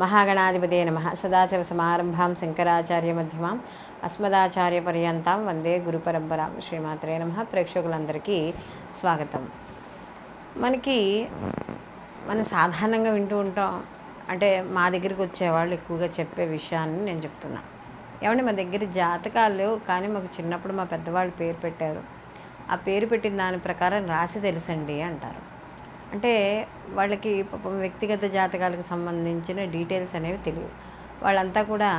మహాగణాధిపతే నమ. సదాశివ సమారంభాం శంకరాచార్య మధ్యమాం. అస్మదాచార్య పర్యంతం. వందే గురు పరంపరాం శ్రీమాత్రే నమ. ప్రేక్షకులందరికీ స్వాగతం. మనకి మనం సాధారణంగా వింటూ ఉంటాం. అంటే మా దగ్గరికి వచ్చేవాళ్ళు ఎక్కువగా చెప్పే విషయాన్ని నేను చెప్తున్నా. ఏమంటే మా దగ్గర జాతకాలు కానీ మాకు చిన్నప్పుడు మా పెద్దవాళ్ళు పేరు పెట్టారు. ఆ పేరు పెట్టిన దాని ప్రకారం రాసి తెలుసండి అంటారు. అంటే వాళ్ళకి పాపం వ్యక్తిగత జాతకాలకు సంబంధించిన డీటెయిల్స్ అనేవి తెలియవు. వాళ్ళంతా కూడా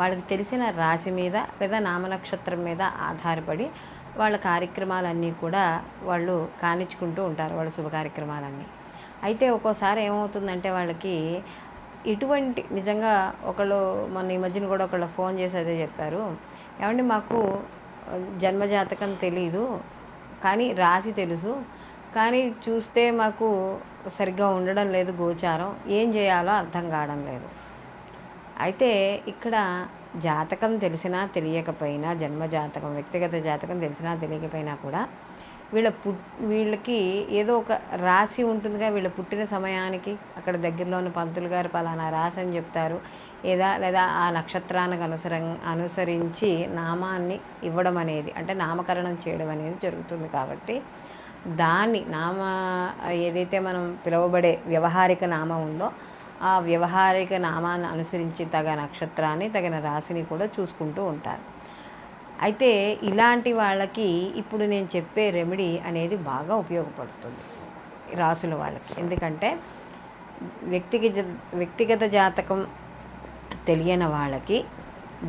వాళ్ళకి తెలిసిన రాశి మీద లేదా నామనక్షత్రం మీద ఆధారపడి వాళ్ళ కార్యక్రమాలన్నీ కూడా వాళ్ళు కానిచ్చుకుంటూ ఉంటారు వాళ్ళ శుభ కార్యక్రమాలన్నీ. అయితే ఒక్కోసారి ఏమవుతుందంటే వాళ్ళకి ఇటువంటి నిజంగా ఒకళ్ళు మొన్న ఈ మధ్యన కూడా ఒకళ్ళు ఫోన్ చేసి అదే చెప్పారు. ఏమంటే మాకు జన్మజాతకం తెలీదు కానీ రాశి తెలుసు కానీ చూస్తే మాకు సరిగ్గా ఉండడం లేదు గోచారం. ఏం చేయాలో అర్థం కావడం లేదు. అయితే ఇక్కడ జాతకం తెలిసినా తెలియకపోయినా జన్మ జాతకం వ్యక్తిగత జాతకం తెలిసినా తెలియకపోయినా కూడా వీళ్ళ పుట్ వీళ్ళకి ఏదో ఒక రాశి ఉంటుందిగా. వీళ్ళ పుట్టిన సమయానికి అక్కడ దగ్గరలో ఉన్న పంతులు గారు పలానా రాశి అని చెప్తారు. ఏదా లేదా ఆ నక్షత్రానికి అనుసర అనుసరించి నామాన్ని ఇవ్వడం అనేది అంటే నామకరణం చేయడం అనేది జరుగుతుంది కాబట్టి దాన్ని నామ ఏదైతే మనం పిలువబడే వ్యవహారిక నామం ఉందో ఆ వ్యవహారిక నామాన్ని అనుసరించి తగ నక్షత్రాన్ని తగిన రాశిని కూడా చూసుకుంటూ ఉంటారు. అయితే ఇలాంటి వాళ్ళకి ఇప్పుడు నేను చెప్పే రెమెడీ అనేది బాగా ఉపయోగపడుతుంది రాసుల వాళ్ళకి. ఎందుకంటే వ్యక్తిగత వ్యక్తిగత జాతకం తెలియని వాళ్ళకి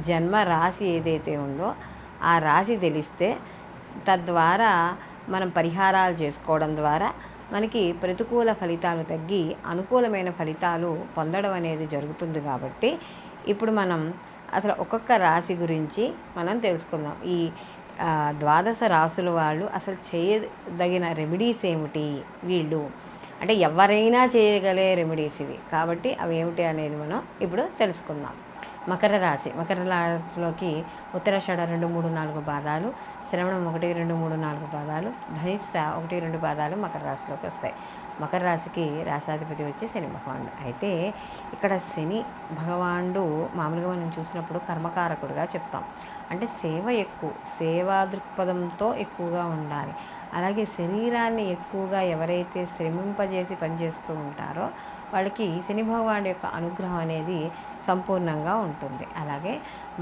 జన్మ రాశి ఏదైతే ఉందో ఆ రాశి తెలిస్తే తద్వారా మనం పరిహారాలు చేసుకోవడం ద్వారా మనకి ప్రతికూల ఫలితాలు తగ్గి అనుకూలమైన ఫలితాలు పొందడం అనేది జరుగుతుంది కాబట్టి ఇప్పుడు మనం అసలు ఒక్కొక్క రాశి గురించి మనం తెలుసుకుందాం. ఈ ద్వాదశ రాసుల వాళ్ళు అసలు చేయదగిన రెమెడీస్ ఏమిటి వీళ్ళు? అంటే ఎవరైనా చేయగలే రెమెడీస్ ఇవి. కాబట్టి అవి ఏమిటి అనేది మనం ఇప్పుడు తెలుసుకుందాం. మకర రాశి. మకర రాశిలోకి ఉత్తరాషాఢ రెండు మూడు నాలుగు పాదాలు శ్రవణం ఒకటి రెండు మూడు నాలుగు పాదాలు ధనిష్ట ఒకటి రెండు పాదాలు మకర రాశిలోకి వస్తాయి. మకర రాశికి రాశాధిపతి వచ్చి శని భగవానుడు అయితే ఇక్కడ శని భగవానుడు మామూలుగా మనం చూసినప్పుడు కర్మకారకుడుగా చెప్తాం. అంటే సేవ ఎక్కువ సేవా దృక్పథంతో ఎక్కువగా ఉండాలి. అలాగే శరీరాన్ని ఎక్కువగా ఎవరైతే శ్రమింపజేసి పనిచేస్తూ ఉంటారో వాళ్ళకి శని భగవానుడి యొక్క అనుగ్రహం అనేది సంపూర్ణంగా ఉంటుంది. అలాగే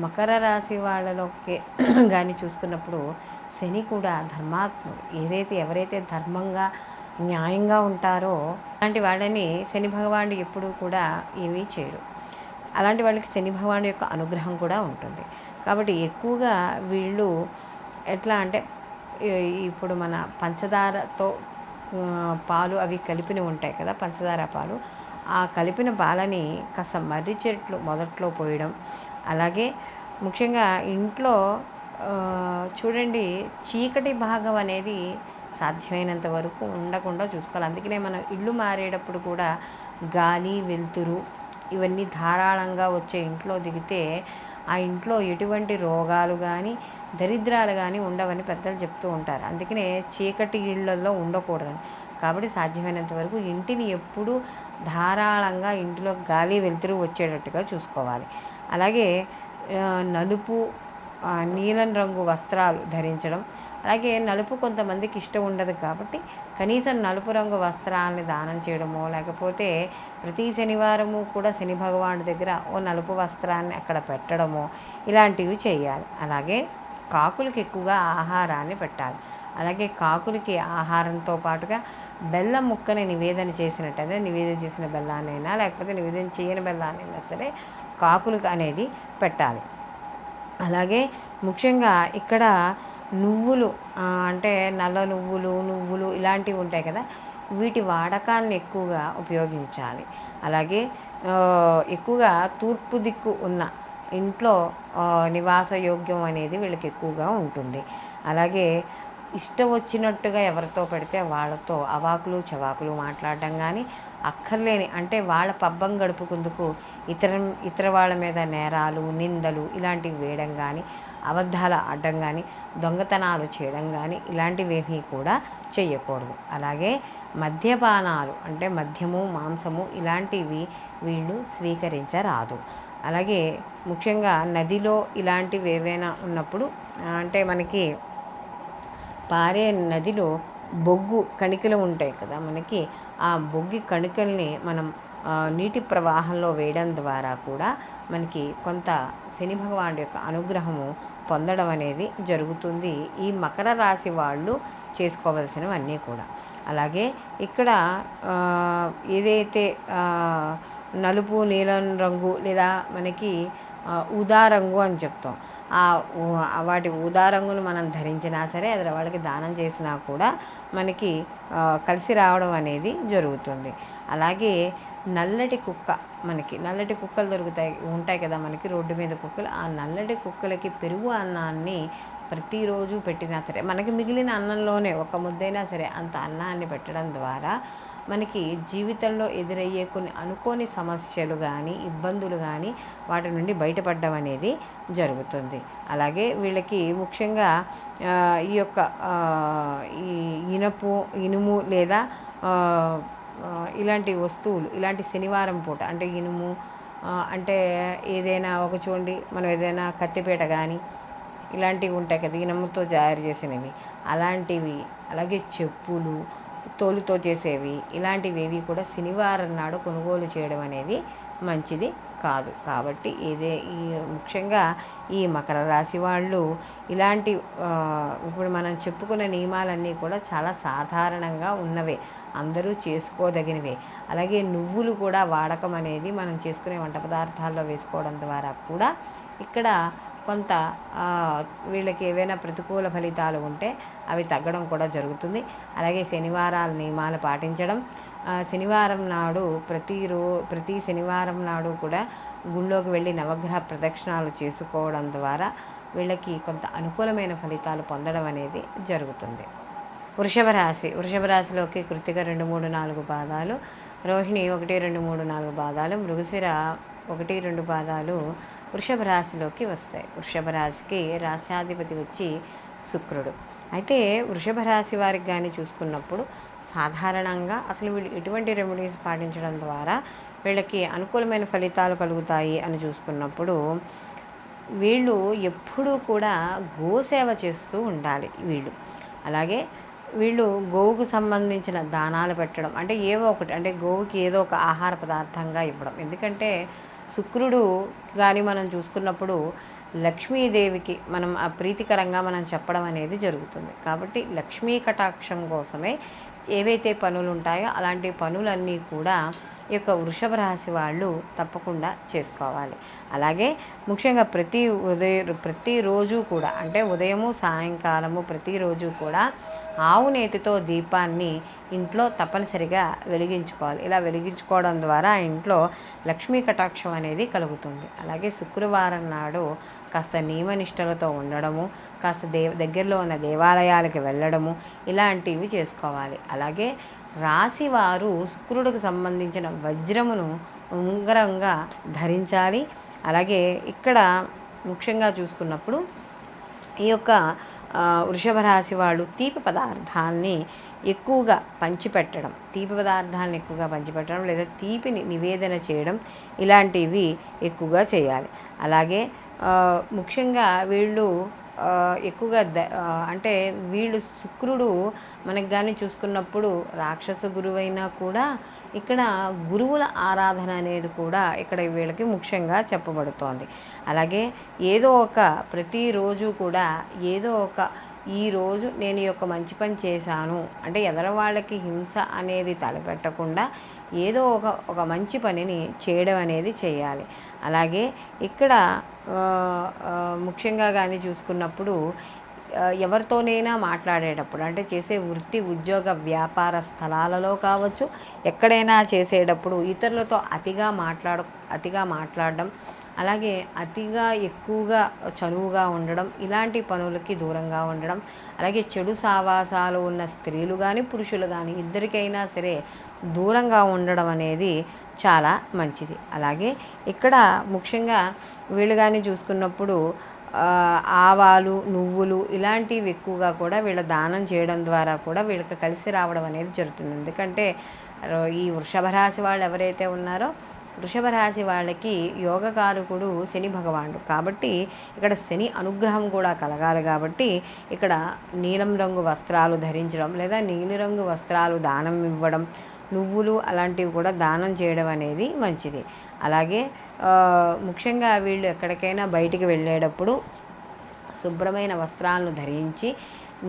మకర రాశి వాళ్ళలోకి కానీ చూసుకున్నప్పుడు శని కూడా ధర్మాత్ముడు. ఏదైతే ఎవరైతే ధర్మంగా న్యాయంగా ఉంటారో అలాంటి వాళ్ళని శని భగవానుడు ఎప్పుడూ కూడా ఏమీ చేయడు. అలాంటి వాళ్ళకి శని భగవానుడు యొక్క అనుగ్రహం కూడా ఉంటుంది. కాబట్టి ఎక్కువగా వీళ్ళు ఎట్లా అంటే ఇప్పుడు మన పంచదారతో పాలు అవి కలిపిని ఉంటాయి కదా పంచదార పాలు. ఆ కలిపిన పాలని కాస్త మర్రి చెట్లు మొదట్లో పోయడం. అలాగే ముఖ్యంగా ఇంట్లో చూడండి చీకటి భాగం అనేది సాధ్యమైనంత వరకు ఉండకుండా చూసుకోవాలి. అందుకనే మనం ఇల్లు మారేటప్పుడు కూడా గాలి వెలుతురు ఇవన్నీ ధారాళంగా వచ్చే ఇంట్లో దిగితే ఆ ఇంట్లో ఎటువంటి రోగాలు కానీ దరిద్రాలు కానీ ఉండవని పెద్దలు చెప్తూ ఉంటారు. అందుకనే చీకటి ఇళ్ళలో ఉండకూడదని. కాబట్టి సాధ్యమైనంత వరకు ఇంటిని ఎప్పుడూ ధారాళంగా ఇంటిలో గాలి వెలుతురు వచ్చేటట్టుగా చూసుకోవాలి. అలాగే నలుపు నీలం రంగు వస్త్రాలు ధరించడం. అలాగే నలుపు కొంతమందికి ఇష్టం ఉండదు కాబట్టి కనీసం నలుపు రంగు వస్త్రాలని దానం చేయడమో లేకపోతే ప్రతి శనివారము కూడా శని భగవానుడి దగ్గర ఓ నలుపు వస్త్రాన్ని అక్కడ పెట్టడమో ఇలాంటివి చేయాలి. అలాగే కాకులకి ఎక్కువగా ఆహారాన్ని పెట్టాలి. అలాగే కాకులకి ఆహారంతో పాటుగా బెల్లం ముక్కని నివేదన చేసినట్టయితే నివేదన చేసిన బెల్లాన్నైనా లేకపోతే నివేదన చేయని బెల్లాన్నైనా సరే కాకులు అనేది పెట్టాలి. అలాగే ముఖ్యంగా ఇక్కడ నువ్వులు అంటే నల్ల నువ్వులు నువ్వులు ఇలాంటివి ఉంటాయి కదా వీటి వాడకాన్ని ఎక్కువగా ఉపయోగించాలి. అలాగే ఎక్కువగా తూర్పు దిక్కు ఉన్న ఇంట్లో నివాస యోగ్యం అనేది వీళ్ళకి ఎక్కువగా ఉంటుంది. అలాగే ఇష్టం వచ్చినట్టుగా ఎవరితో పెడితే వాళ్ళతో అవాకులు చవాకులు మాట్లాడడం కానీ అక్కర్లేని అంటే వాళ్ళ పబ్బం గడుపుకుందుకు ఇతర ఇతర వాళ్ళ మీద నేరాలు నిందలు ఇలాంటివి వేయడం కానీ అబద్ధాలు ఆడడం కానీ దొంగతనాలు చేయడం కానీ ఇలాంటివేమీ కూడా చేయకూడదు అలాగే మద్యపానాలు అంటే మద్యము మాంసము ఇలాంటివి వీళ్ళు స్వీకరించరాదు. అలాగే ముఖ్యంగా నదిలో ఇలాంటివి ఏవైనా ఉన్నప్పుడు అంటే మనకి పారే నదిలో బొగ్గు కణికలు ఉంటాయి కదా మనకి ఆ బొగ్గి కణికల్ని మనం నీటి ప్రవాహంలో వేయడం ద్వారా కూడా మనకి కొంత శని భగవానుడి యొక్క అనుగ్రహము పొందడం అనేది జరుగుతుంది. ఈ మకర రాశి వాళ్ళు చేసుకోవలసినవన్నీ కూడా. అలాగే ఇక్కడ ఏదైతే నలుపు నీలం రంగు లేదా మనకి ఊదా రంగు అని చెప్తాం. వాటి ఊదారంగును మనం ధరించినా సరే అది వాళ్ళకి దానం చేసినా కూడా మనకి కలిసి రావడం అనేది జరుగుతుంది. అలాగే నల్లటి కుక్క మనకి నల్లటి కుక్కలు దొరుకుతాయి ఉంటాయి కదా మనకి రోడ్డు మీద కుక్కలు. ఆ నల్లటి కుక్కలకి పెరుగు అన్నాన్ని ప్రతిరోజు పెట్టినా సరే మనకి మిగిలిన అన్నంలోనే ఒక ముద్దైనా సరే అంత అన్నాన్ని పెట్టడం ద్వారా మనకి జీవితంలో ఎదురయ్యే కొన్ని అనుకోని సమస్యలు కానీ ఇబ్బందులు కానీ వాటి నుండి బయటపడడం అనేది జరుగుతుంది. అలాగే వీళ్ళకి ముఖ్యంగా ఈ యొక్క ఈ ఇనపు ఇనుము లేదా ఇలాంటి వస్తువులు ఇలాంటి శనివారం పూట అంటే ఇనుము అంటే ఏదైనా ఒక చూడండి మనం ఏదైనా కత్తిపేట కానీ ఇలాంటివి ఉంటాయి కదా ఇనముతో తయారు చేసినవి. అలాంటివి అలాగే చెప్పులు తోలుతో చేసేవి. ఇలాంటివి ఏవి కూడా శనివారం నాడు కొనుగోలు చేయడం అనేది మంచిది కాదు. కాబట్టి ఇదే ఈ ముఖ్యంగా ఈ మకర రాశి వాళ్ళు ఇలాంటి ఇప్పుడు మనం చెప్పుకున్న నియమాలన్నీ కూడా చాలా సాధారణంగా ఉన్నవే. అందరూ చేసుకోదగినవే. అలాగే నువ్వులు కూడా వాడకం అనేది మనం చేసుకునే వంట పదార్థాల్లో వేసుకోవడం ద్వారా కూడా ఇక్కడ కొంత వీళ్ళకి ఏవైనా ప్రతికూల ఫలితాలు ఉంటే అవి తగ్గడం కూడా జరుగుతుంది. అలాగే శనివారాల నియమాలు పాటించడం. శనివారం నాడు ప్రతిరో ప్రతి శనివారం నాడు కూడా గుళ్ళోకి వెళ్ళి నవగ్రహ ప్రదక్షిణాలు చేసుకోవడం ద్వారా వీళ్ళకి కొంత అనుకూలమైన ఫలితాలు పొందడం అనేది జరుగుతుంది. వృషభ రాశి వృషభ రాశిలోకి కృతిక రెండు మూడు నాలుగు పాదాలు రోహిణి ఒకటి రెండు మూడు నాలుగు పాదాలు మృగశిర ఒకటి రెండు పాదాలు వృషభ రాశిలోకి వస్తాయి. వృషభ రాశికి రాష్ట్రాధిపతి వచ్చి శుక్రుడు. అయితే వృషభ రాశి వారికి కానీ చూసుకున్నప్పుడు సాధారణంగా అసలు వీళ్ళు ఎటువంటి రెమెడీస్ పాటించడం ద్వారా వీళ్ళకి అనుకూలమైన ఫలితాలు కలుగుతాయి అని చూసుకున్నప్పుడు వీళ్ళు ఎప్పుడూ కూడా గోసేవ చేస్తూ ఉండాలి వీళ్ళు. అలాగే వీళ్ళు గోవుకు సంబంధించిన దానాలు పెట్టడం అంటే ఏవో ఒకటి అంటే గోవుకి ఏదో ఒక ఆహార పదార్థంగా ఇవ్వడం. ఎందుకంటే శుక్రుడు కానీ మనం చూసుకున్నప్పుడు లక్ష్మీదేవికి మనం ఆ ప్రీతికరంగా మనం చెప్పడం అనేది జరుగుతుంది. కాబట్టి లక్ష్మీ కటాక్షం కోసమే ఏవైతే పనులు ఉంటాయో అలాంటి పనులన్నీ కూడా ఈ యొక్క వృషభ రాశి వాళ్ళు తప్పకుండా చేసుకోవాలి. అలాగే ముఖ్యంగా ప్రతి ఉదయ ప్రతిరోజు కూడా అంటే ఉదయము సాయంకాలము ప్రతిరోజు కూడా ఆవు నేతితో దీపాన్ని ఇంట్లో తప్పనిసరిగా వెలిగించుకోవాలి. ఇలా వెలిగించుకోవడం ద్వారా ఇంట్లో లక్ష్మీ కటాక్షం అనేది కలుగుతుంది. అలాగే శుక్రవారం నాడు కాస్త నియమనిష్టలతో ఉండడము కాస్త దేవ దగ్గరలో ఉన్న దేవాలయాలకు వెళ్ళడము ఇలాంటివి చేసుకోవాలి. అలాగే రాశివారు శుక్రుడికి సంబంధించిన వజ్రమును ఉంగరంగా ధరించాలి. అలాగే ఇక్కడ ముఖ్యంగా చూసుకున్నప్పుడు ఈ యొక్క వృషభ రాశి వాళ్ళు తీపి పదార్థాన్ని ఎక్కువగా పంచిపెట్టడం తీపి పదార్థాలను ఎక్కువగా పంచిపెట్టడం లేదా తీపిని నివేదన చేయడం ఇలాంటివి ఎక్కువగా చేయాలి. అలాగే ముఖ్యంగా వీళ్ళు ఎక్కువగా ద అంటే వీళ్ళు శుక్రుడు మనకు కానీ చూసుకున్నప్పుడు రాక్షస గురువైనా కూడా ఇక్కడ గురువుల ఆరాధన అనేది కూడా ఇక్కడ వీళ్ళకి ముఖ్యంగా చెప్పబడుతోంది. అలాగే ఏదో ఒక ప్రతిరోజు కూడా ఏదో ఒక ఈరోజు నేను ఈ యొక్క మంచి పని చేశాను అంటే ఎదర వాళ్ళకి హింస అనేది తలపెట్టకుండా ఏదో ఒక ఒక మంచి పనిని చేయడం అనేది చేయాలి. అలాగే ఇక్కడ ముఖ్యంగా కానీ చూసుకున్నప్పుడు ఎవరితోనైనా మాట్లాడేటప్పుడు అంటే చేసే వృత్తి ఉద్యోగ వ్యాపార స్థలాలలో కావచ్చు ఎక్కడైనా చేసేటప్పుడు ఇతరులతో అతిగా మాట్లాడ అతిగా మాట్లాడడం అలాగే అతిగా ఎక్కువగా చనువుగా ఉండడం ఇలాంటి పనులకి దూరంగా ఉండడం అలాగే చెడు సావాసాలు ఉన్న స్త్రీలు కానీ పురుషులు కానీ ఇద్దరికైనా సరే దూరంగా ఉండడం అనేది చాలా మంచిది. అలాగే ఇక్కడ ముఖ్యంగా వీళ్ళు కానీ చూసుకున్నప్పుడు ఆవాలు నువ్వులు ఇలాంటివి ఎక్కువగా కూడా వీళ్ళ దానం చేయడం ద్వారా కూడా వీళ్ళకి కలిసి రావడం అనేది జరుగుతుంది. ఎందుకంటే ఈ వృషభ రాశి వాళ్ళు ఎవరైతే ఉన్నారో వృషభ రాశి వాళ్ళకి యోగకారకుడు శని భగవానుడు. కాబట్టి ఇక్కడ శని అనుగ్రహం కూడా కలగాలి కాబట్టి ఇక్కడ నీలం రంగు వస్త్రాలు ధరించడం లేదా నీలిరంగు వస్త్రాలు దానం ఇవ్వడం నువ్వులు అలాంటివి కూడా దానం చేయడం అనేది మంచిది. అలాగే ముఖ్యంగా వీళ్ళు ఎక్కడికైనా బయటికి వెళ్ళేటప్పుడు శుభ్రమైన వస్త్రాలను ధరించి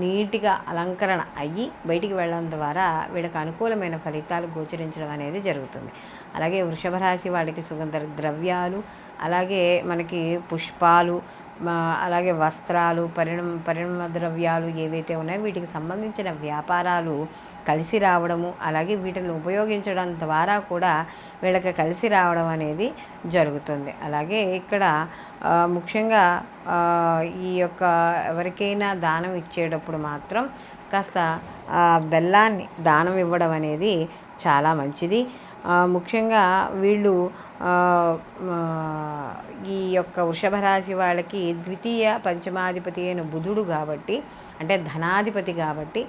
నీట్గా అలంకరణ అయ్యి బయటికి వెళ్ళడం ద్వారా వీళ్ళకి అనుకూలమైన ఫలితాలు గోచరించడం అనేది జరుగుతుంది. అలాగే వృషభ రాశి వాళ్ళకి సుగంధ ద్రవ్యాలు అలాగే మనకి పుష్పాలు అలాగే వస్త్రాలు పరిణమ పరిణమ ద్రవ్యాలు ఏవైతే ఉన్నాయో వీటికి సంబంధించిన వ్యాపారాలు కలిసి రావడము అలాగే వీటిని ఉపయోగించడం ద్వారా కూడా వీళ్ళకి కలిసి రావడం అనేది జరుగుతుంది. అలాగే ఇక్కడ ముఖ్యంగా ఈ యొక్క ఎవరికైనా దానం ఇచ్చేటప్పుడు మాత్రం కాస్త బెల్లాన్ని దానం ఇవ్వడం అనేది చాలా మంచిది. ముఖ్యంగా వీళ్ళు ఈ యొక్క వృషభ రాశి వాళ్ళకి ద్వితీయ పంచమాధిపతి అయిన బుధుడు కాబట్టి అంటే ధనాధిపతి కాబట్టి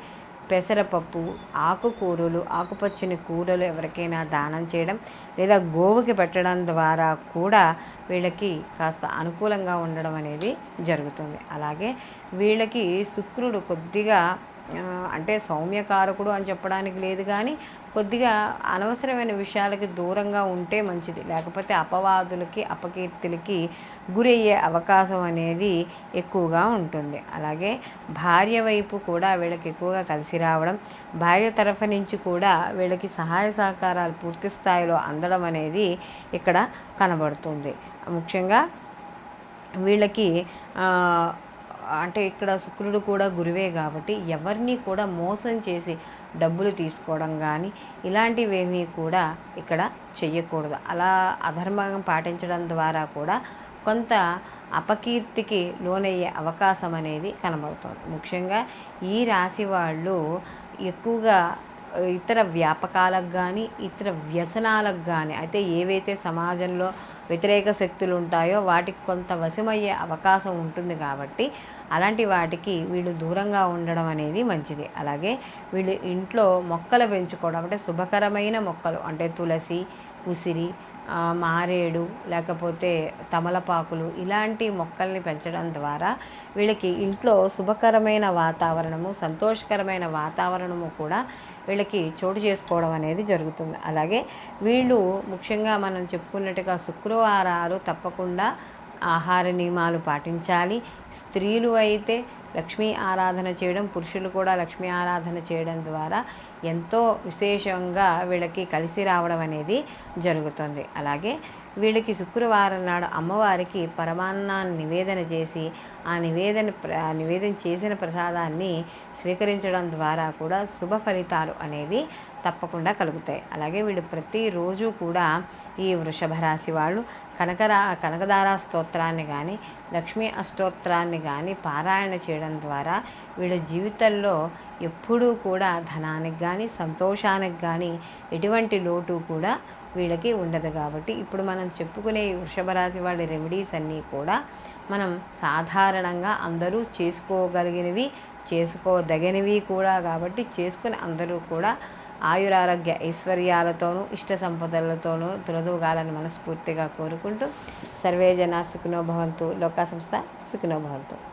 పెసరపప్పు ఆకుకూరలు ఆకుపచ్చని కూరలు ఎవరికైనా దానం చేయడం లేదా గోవుకి పెట్టడం ద్వారా కూడా వీళ్ళకి కాస్త అనుకూలంగా ఉండడం అనేది జరుగుతుంది. అలాగే వీళ్ళకి శుక్రుడు కొద్దిగా అంటే సౌమ్యకారకుడు అని చెప్పడానికి లేదు కానీ కొద్దిగా అనవసరమైన విషయాలకి దూరంగా ఉంటే మంచిది. లేకపోతే అపవాదులకి అపకీర్తులకి గురయ్యే అవకాశం అనేది ఎక్కువగా ఉంటుంది. అలాగే భార్య వైపు కూడా వీళ్ళకి ఎక్కువగా కలిసి రావడం భార్య తరఫు నుంచి కూడా వీళ్ళకి సహాయ సహకారాలు పూర్తి స్థాయిలో అందడం అనేది ఇక్కడ కనబడుతుంది. ముఖ్యంగా వీళ్ళకి అంటే ఇక్కడ శుక్రుడు కూడా గురువే కాబట్టి ఎవరిని కూడా మోసం చేసి డబ్బులు తీసుకోవడం కానీ ఇలాంటివేమీ కూడా ఇక్కడ చెయ్యకూడదు. అలా అధర్మం పాటించడం ద్వారా కూడా కొంత అపకీర్తికి లోనయ్యే అవకాశం అనేది కనబడుతుంది. ముఖ్యంగా ఈ రాశి వాళ్ళు ఎక్కువగా ఇతర వ్యాపకాలకు కానీ ఇతర వ్యసనాలకు కానీ అయితే ఏవైతే సమాజంలో వ్యతిరేక శక్తులు ఉంటాయో వాటికి కొంత వశమయ్యే అవకాశం ఉంటుంది కాబట్టి అలాంటి వాటికి వీళ్ళు దూరంగా ఉండడం అనేది మంచిది. అలాగే వీళ్ళు ఇంట్లో మొక్కలు పెంచుకోవడం అంటే శుభకరమైన మొక్కలు అంటే తులసి ఉసిరి మారేడు లేకపోతే తమలపాకులు ఇలాంటి మొక్కల్ని పెంచడం ద్వారా వీళ్ళకి ఇంట్లో శుభకరమైన వాతావరణము సంతోషకరమైన వాతావరణము కూడా వీళ్ళకి చోటు చేసుకోవడం అనేది జరుగుతుంది. అలాగే వీళ్ళు ముఖ్యంగా మనం చెప్పుకున్నట్టుగా శుక్రవారాలు తప్పకుండా ఆహార నియమాలు పాటించాలి. స్త్రీలు అయితే లక్ష్మీ ఆరాధన చేయడం పురుషులు కూడా లక్ష్మీ ఆరాధన చేయడం ద్వారా ఎంతో విశేషంగా వీళ్ళకి కలిసి రావడం అనేది జరుగుతుంది. అలాగే వీళ్ళకి శుక్రవారం నాడు అమ్మవారికి పరమాన్నాన్ని నివేదన చేసి ఆ నివేదన ప్ర- నివేదన చేసిన ప్రసాదాన్ని స్వీకరించడం ద్వారా కూడా శుభ ఫలితాలు అనేవి తప్పకుండా కలుగుతాయి. అలాగే వీళ్ళు ప్రతిరోజు కూడా ఈ వృషభ రాశి వాళ్ళు కనకరా కనకదారా స్తోత్రాన్ని కానీ లక్ష్మీ అష్టోత్రాన్ని కానీ పారాయణ చేయడం ద్వారా వీళ్ళ జీవితంలో ఎప్పుడూ కూడా ధనానికి కానీ సంతోషానికి కానీ ఎటువంటి లోటు కూడా వీళ్ళకి ఉండదు కాబట్టి ఇప్పుడు మనం చెప్పుకునే ఈ వృషభ రాశి వాళ్ళ రెమెడీస్ అన్నీ కూడా మనం సాధారణంగా అందరూ చేసుకోగలిగినవి చేసుకోదగినవి కూడా కాబట్టి చేసుకుని అందరూ కూడా ఆయురారోగ్య ఐశ్వర్యాలతోనూ ఇష్ట సంపదలతోనూ తులదూగాలని మనస్ఫూర్తిగా కోరుకుంటూ సర్వే జన సుఖినో భవంతు. లోకా సంస్థ సుఖినో భవంతు.